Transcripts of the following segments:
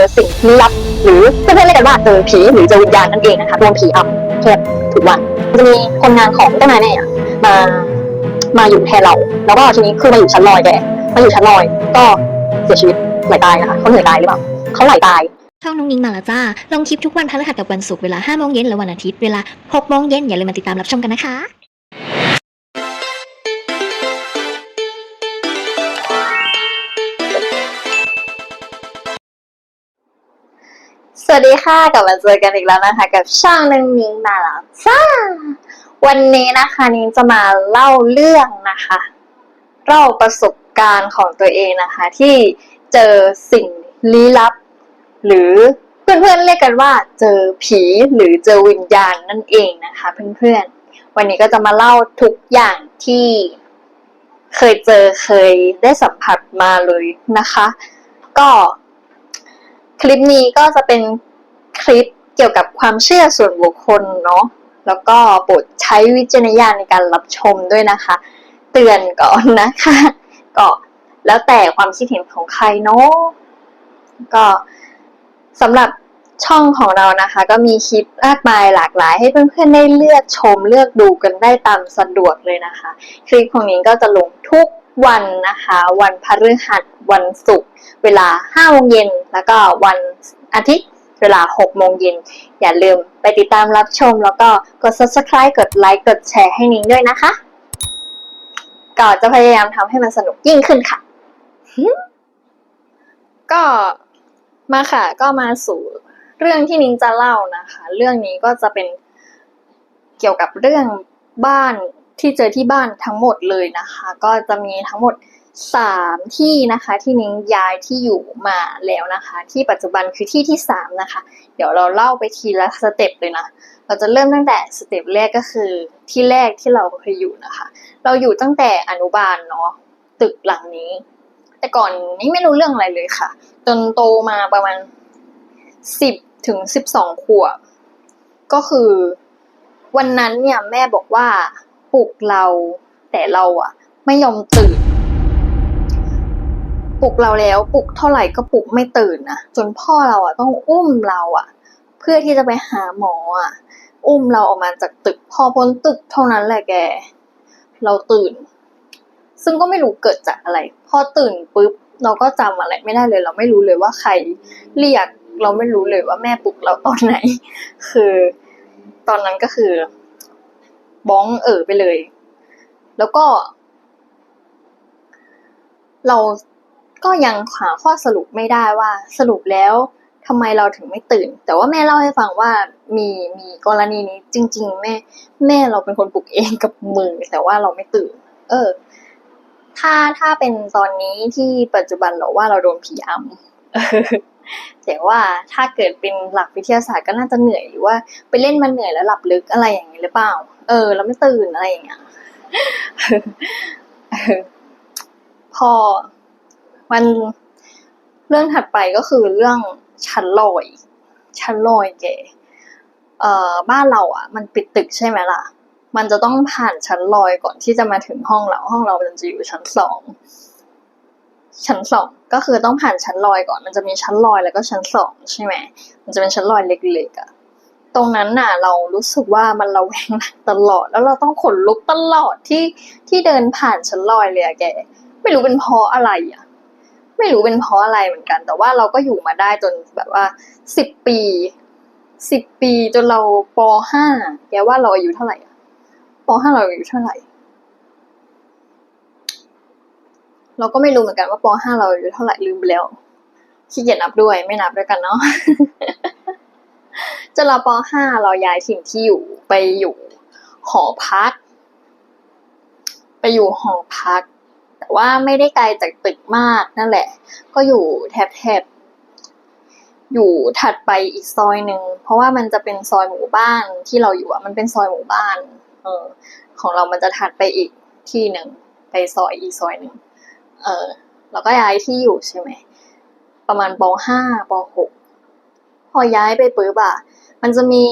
อสิ่งลี้ลับ หรือเพื่อนๆเรียกกันว่าเจอผีหรือเจอวิญญาณนั่นเองนะคะโดนผีอำแทบทุกวันจะมีคนงานของเจ้านายแม่มามาอยู่แทนเรา แล้วก็ทีนี้คือมาอยู่ชั้นลอยแกมาอยู่ชั้นลอย ก็เสียชีวิตไหลตายนะคะเขาเหนื่อยตายหรือเปล่าเขาไหลตายช่องนุ้งนิ้งมาแล้วจ้า ลงคลิปทุกวันพฤหัสกับวันศุกร์เวลา5โมงเย็นและวันอาทิตย์เวลา6โมงเย็นอย่าลืมมาติดตามรับชมกันนะคะ วัสดีค่ะกลับมาเจอกันอีกแล้วนะคะ กับช่องนึงนิ้งมาแล้วจ้าวันนี้นะคะนิ้งจะมาเล่าเรื่องนะคะเล่าประสบการณ์ของตัวเองนะคะ ที่เจอสิ่งลี้ลับ หรือเพื่อนๆเรียกกันว่า เจอผีหรือเจอวิญญาณนั่นเองนะคะ เพื่อนๆ วันนี้ก็จะมาเล่าทุกอย่างที่เคยเจอเคยได้สัมผัสมาเลยนะคะ ก็ คลิปนี้ก็จะเป็นคลิปเกี่ยวกับความเชื่อส่วนบุคคลเนาะแล้วก็โปรดใช้วิจารณญาณในการรับชมด้วยนะคะ เตือนก่อนนะคะก็แล้วแต่ความคิดเห็นของใครเนาะก็สำหรับช่องของเรานะคะ ก็มีคลิปมากมายหลากหลาย ให้เพื่อนๆได้เลือกชมเลือกดูกันได้ตามสะดวกเลยนะคะ คลิปของนี้ก็จะลงทุก วันนะคะ วันพฤหัส วันศุกร์เวลา5โมงเย็นแล้วก็วันอาทิตย์เวลา6โมงเย็นอย่าลืมไปติดตามรับชม แล้วก็กด subscribe กดไลค์กดแชร์ให้นิ้งด้วยนะคะก็จะพยายามทำให้มันสนุกยิ่งขึ้นค่ะ ก็มาค่ะ ก็มาสู่เรื่องที่นิ้งจะเล่านะคะ เรื่องนี้ก็จะเป็นเกี่ยวกับเรื่องบ้าน ที่เจอที่บ้านทั้งหมดเลยนะคะ ก็จะมีทั้งหมดสามที่นะคะ ที่นิ้งย้ายที่อยู่มาแล้วนะคะ ที่ปัจจุบันคือที่ที่สามนะคะ เดี๋ยวเราเล่าไปทีละสเต็ปเลยนะ เราจะเริ่มตั้งแต่สเต็ปแรกก็คือที่แรกที่เราเคยอยู่นะคะ เราอยู่ตั้งแต่อนุบาลเนาะตึกหลังนี้ แต่ก่อนนิ้งไม่รู้เรื่องอะไรเลยค่ะ จนโตมาประมาณสิบถึงสิบสองขวบก็คือวันนั้นเนี่ยแม่บอกว่า ปลุกเรา แต่เราอะไม่ยอมตื่น ปลุกเราแล้วปลุกเท่าไหร่ก็ปลุกไม่ตื่นนะจนพ่อเราอะต้องอุ้มเราอะเพื่อที่จะไปหาหมออะอุ้มเราออกมาจากตึกพอพ้นตึกเท่านั้นแหละแก เราตื่น ซึ่งก็ไม่รู้เกิดจากอะไร พอตื่นปุ๊บเราก็จำอะไรไม่ได้เลย เราไม่รู้เลยว่าใครเรียกเราไม่รู้เลยว่าแม่ปลุกเราตอนไหน คือ ตอนนั้นก็คือ บ้องเออไปเลย แล้วก็ เราก็ยังหาข้อสรุปไม่ได้ว่า สรุปแล้วทำไมเราถึงไม่ตื่น แต่ว่าแม่เล่าให้ฟังว่ามีมีกรณีนี้ จริง ๆ แม่ แม่เราเป็นคนปลุกเองกับมือ แต่ว่าเราไม่ตื่น เออ ถ้าถ้าเป็นตอนนี้ที่ปัจจุบันเราว่าเราโดนผีอำแต่ว่าถ้าเกิดเป็นหลักวิทยาศาสตร์ก็น่าจะเหนื่อยหรือว่า ไปเล่นมันเหนื่อยแล้วหลับลึกอะไรอย่างนี้หรือเปล่า เออเราไม่ตื่นอะไรอย่างเงี้ยพอมันเรื่องถัดไปก็คือเรื่องชั้นลอยชั้นลอยแกเอ่อบ้านเราอะ มันปิดตึกใช่ไหมล่ะ มันจะต้องผ่านชั้นลอยก่อนที่จะมาถึงห้องเรา ห้องเรามันจะอยู่ชั้นสองชั้นสองก็คือต้องผ่านชั้นลอยก่อน มันจะมีชั้นลอยแล้วก็ชั้นสองใช่ไหมมันจะเป็นชั้นลอยเล็กๆอะ ตรงนั้นน่ะ เรารู้สึกว่ามันเระแวงหนักตลอด แล้วเราต้องขนลุกตลอดที่ที่เดินผ่านชั้นลอยเลยอะแก ไม่รู้เป็นเพราะอะไรอะไม่รู้เป็นเพราะอะไรเหมือนกัน แต่ว่าเราก็อยู่มาได้จนแบบว่าสิบปีสิบปีจนเราปห้าแกว่าเราอายุเท่าไหร่อะปห้าเราอายุเท่าไหร่ เราก็ไม่รู้เหมือนกันว่าปห้าเราอายุเท่าไหร่ลืมไปแล้วขี้เกียจนับด้วยไม่นับด้วยกันเนาะ จนเราปห้าเราย้ายถิ่นที่อยู่ไปอยู่หอพัก ไปอยู่หอพัก แต่ว่าไม่ได้ไกลจากตึกมากนั่นแหละ ก็อยู่แถบแถบอยู่ถัดไปอีกซอยหนึ่งเพราะว่ามันจะเป็นซอยหมู่บ้านที่เราอยู่อะมันเป็นซอยหมู่บ้าน เออ ของเรามันจะถัดไปอีกที่หนึ่งไปซอยอีกซอยหนึ่งเออเราก็ย้ายที่อยู่ใช่ไหมประมาณปห้าปหก อย้ายไปปุ๊บอะมันจะมี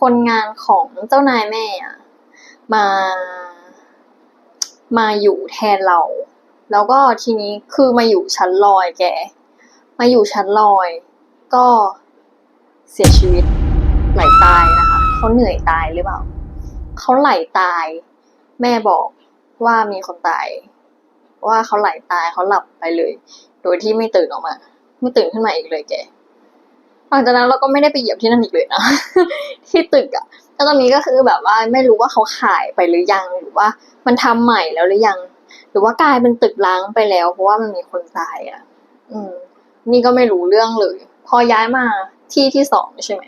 คนงานของเจ้านายแม่อะมา มาอยู่แทนเรา แล้วก็ทีนี้คือมาอยู่ชั้นลอยแก มาอยู่ชั้นลอย ก็เสียชีวิตไหลตายนะคะเขาเหนื่อยตายหรือเปล่าเขาไหลตาย แม่บอกว่ามีคนตาย ว่าเขาไหลตายเขาหลับไปเลย โดยที่ไม่ตื่นออกมา ไม่ตื่นขึ้นมาอีกเลยแก หลังจากนั้นเราก็ไม่ได้ไปเหยียบที่นั่นอีกเลยนะ ที่ตึกอะแล้วตอนนี้ก็คือแบบว่าไม่รู้ว่าเขาขายไปหรือยังหรือว่ามันทำใหม่แล้วหรือยัง หรือว่ากลายเป็นตึกล้างไปแล้ว เพราะว่ามันมีคนตายอะอืม นี่ก็ไม่รู้เรื่องเลย พอย้ายมาที่ที่สองใช่ไหม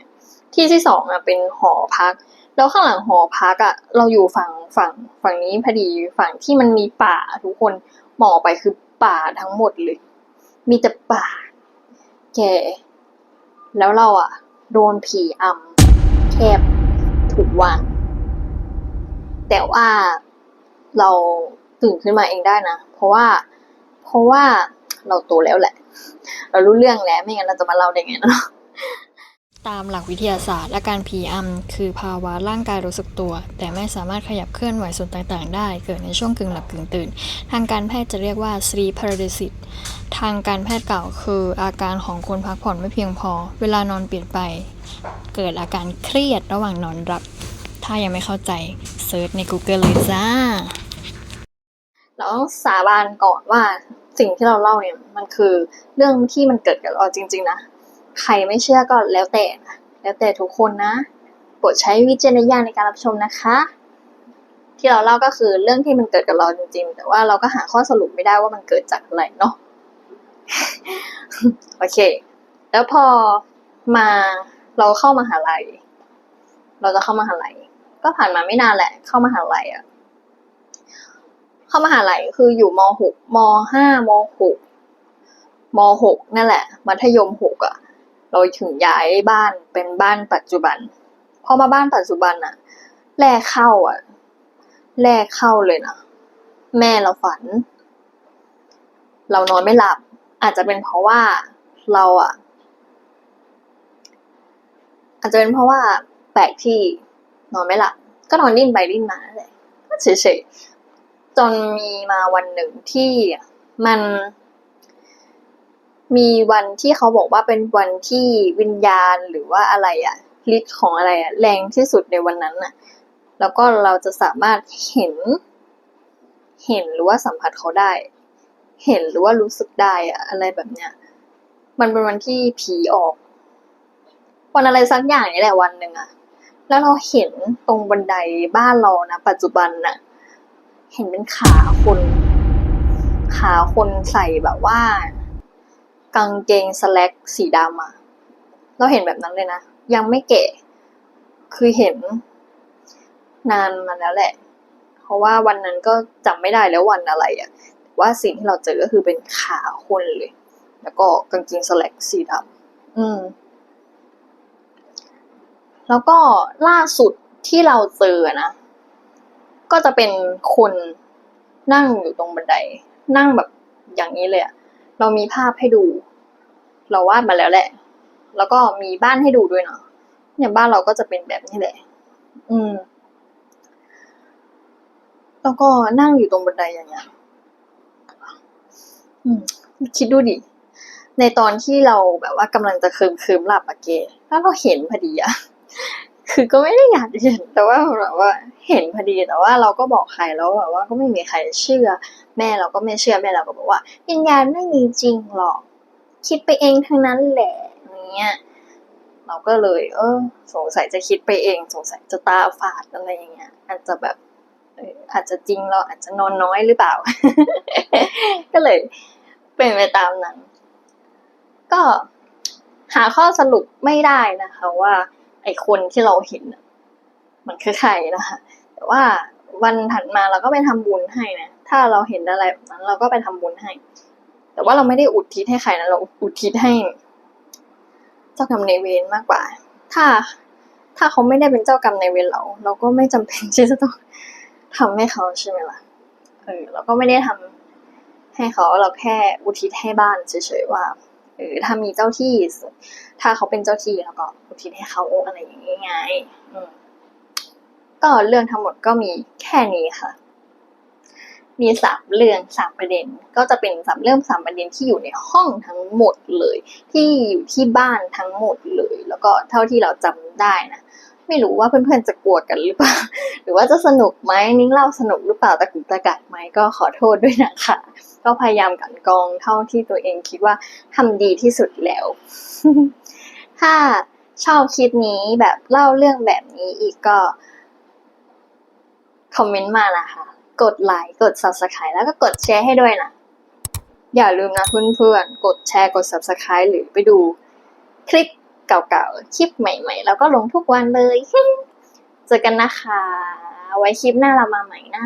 ที่ที่สองอะเป็นหอพัก แล้วข้างหลังหอพักอะเราอยู่ฝั่งฝั่งฝั่งนี้พอดีฝั่งที่มันมีป่าทุกคนมองไปคือป่าทั้งหมดเลย มีแต่ป่า แก แล้วเราอะโดนผีอำแคบทุกวัน แต่ว่าเราตื่นขึ้นมาเองได้นะ เพราะว่า เพราะว่าเราโตแล้วแหละ เรารู้เรื่องแล้วไม่งั้นเราจะมาเล่าได้ไงเนาะ ตามหลักวิทยาศาสตร์อาการผีอำคือภาวะร่างกายรู้สึกตัว แต่ไม่สามารถขยับเคลื่อนไหวส่วนต่างๆ ได้ เกิดในช่วงกึ่งหลับกึ่งตื่น ทางการแพทย์จะเรียกว่า sleep paralysis ทางการแพทย์กล่าวคืออาการของคนพักผ่อนไม่เพียงพอ เวลานอนเปลี่ยนไป เกิดอาการเครียดระหว่างนอนหลับ ถ้ายังไม่เข้าใจเซิร์ชใน Google เลยจ้าเราต้องสาบานก่อนว่าสิ่งที่เราเล่าเนี่ยมันคือเรื่องที่มันเกิดกับเราจริง ๆ นะ ใครไม่เชื่อก็แล้วแต่นะแล้วแต่ทุกคนนะโปรดใช้วิจารณญาณในการรับชมนะคะ ที่เราเล่าก็คือเรื่องที่มันเกิดกับเราจริงๆ แต่ว่าเราก็หาข้อสรุปไม่ได้ว่ามันเกิดจากอะไรเนาะโอเค แล้วพอมาเราเข้ามาหาลัย เราจะเข้ามาหาลัย ก็ผ่านมาไม่นานแหละ เข้ามาหาลัยอะเข้ามหาลัยคืออยู่มหกมห้ามหกมหกนั่นแหละ มัธยมหกอะ เราถึงย้ายบ้านเป็นบ้านปัจจุบัน พอมาบ้านปัจจุบันอะแรกเข้าอะแรกเข้าเลยนะแม่เราฝัน เรานอนไม่หลับ อาจจะเป็นเพราะว่าเราอะอาจจะเป็นเพราะว่าแปลกที่นอนไม่หลับ ก็นอนดิ้นไปดิ้นมานั่นแหละก็เฉยๆจนมีมาวันหนึ่งที่มัน มีวันที่เขาบอกว่าเป็นวันที่วิญญาณหรือว่าอะไรอะฤทธิ์ของอะไรอะแรงที่สุดในวันนั้นน่ะ แล้วก็เราจะสามารถเห็น เห็นหรือว่าสัมผัสเขาได้ เห็นหรือว่ารู้สึกได้อะอะไรแบบเนี้ย มันเป็นวันที่ผีออก วันอะไรสักอย่างนี่แหละวันหนึ่งอะแล้วเราเห็นตรงบันไดบ้านเรานะปัจจุบันน่ะ เห็นเป็นขาคน ขาคนใส่แบบว่า กางเกงสแล็กสีดำอะเราเห็นแบบนั้นเลยนะ ยังไม่แก่คือเห็นนานมาแล้วแหละ เพราะว่าวันนั้นก็จำไม่ได้แล้ววันอะไรอะแต่ว่าสิ่งที่เราเจอก็คือเป็นขาคนเลย แล้วก็กางเกงสแล็กสีดำอืม แล้วก็ล่าสุดที่เราเจอนะ ก็จะเป็นคนนั่งอยู่ตรงบันได นั่งแบบอย่างนี้เลยอะ เรามีภาพให้ดู เราวาดมาแล้วแหละ แล้วก็มีบ้านให้ดูด้วยเนาะเนี่ยบ้านเราก็จะเป็นแบบนี้แหละ อืม แล้วก็นั่งอยู่ตรงบันไดอย่างเงี้ย อืม คิดดูดิ ในตอนที่เราแบบว่ากำลังจะคืมคืมหลับอะเกแล้วเราเห็นพอดีอะ คือก็ไม่ได้อยากเห็นแต่ว่าแบบว่าเห็นพอดีแต่ว่าเราก็บอกใครแล้วแบบว่าก็ไม่มีใครเชื่อ แม่เราก็ไม่เชื่อแม่เราก็บอกว่าวิญญาณไม่มีจริงหรอก คิดไปเองทั้งนั้นแหละเงี้ยเราก็เลย เออ สงสัยจะคิดไปเอง สงสัยจะตาฝาดอะไรอย่างเงี้ย อาจจะแบบอาจจะจริงเราอาจจะนอนน้อยหรือเปล่า ก็เลยเป็นไปตามนั้น ก็หาข้อสรุปไม่ได้นะคะว่า ไอคนที่เราเห็นมันคือใครนะคะ แต่ว่าวันถัดมาเราก็ไปทำบุญให้นะ ถ้าเราเห็นอะไรแบบนั้นเราก็ไปทำบุญให้ แต่ว่าเราไม่ได้อุทิศให้ใครนะเราอุทิศให้ เจ้ากรรมนายเวรมากกว่า ถ้าถ้าเขาไม่ได้เป็นเจ้ากรรมนายเวรเรา เราก็ไม่จำเป็นที่จะต้องทำให้เขาใช่ไหมล่ะ เออเราก็ไม่ได้ทำให้เขาเราแค่อุทิศให้บ้านเฉยๆว่า เออถ้ามีเจ้าที่ ถ้าเขาเป็นเจ้าที่แล้วก็อุทิศให้เขาอะไรอย่างนี้ไงก็เรื่องทั้งหมดก็มีแค่นี้ค่ะ มีสามเรื่องสามประเด็น ก็จะเป็นสามเรื่องสามประเด็นที่อยู่ในห้องทั้งหมดเลย ที่อยู่ที่บ้านทั้งหมดเลย แล้วก็เท่าที่เราจำได้นะไม่รู้ว่าเพื่อนๆจะกลัวกันหรือเปล่า หรือว่าจะสนุกไหมนิ้งเล่าสนุกหรือเปล่าตะกุกตะกักไหมก็ขอโทษด้วยนะคะ ก็พยายามกันกองเท่าที่ตัวเองคิดว่าทำดีที่สุดแล้ว ถ้าชอบคลิปนี้แบบเล่าเรื่องแบบนี้อีกก็ คอมเมนต์มานะคะ กดไลค์กด subscribe แล้วก็กดแชร์ให้ด้วยนะ อย่าลืมนะเพื่อนๆ กดแชร์กด subscribe หรือไปดู คลิปเก่าๆ คลิปใหม่ๆ แล้วก็ลงทุกวันเลย เจอกันนะคะ ไว้คลิปหน้าเรามาใหม่นะ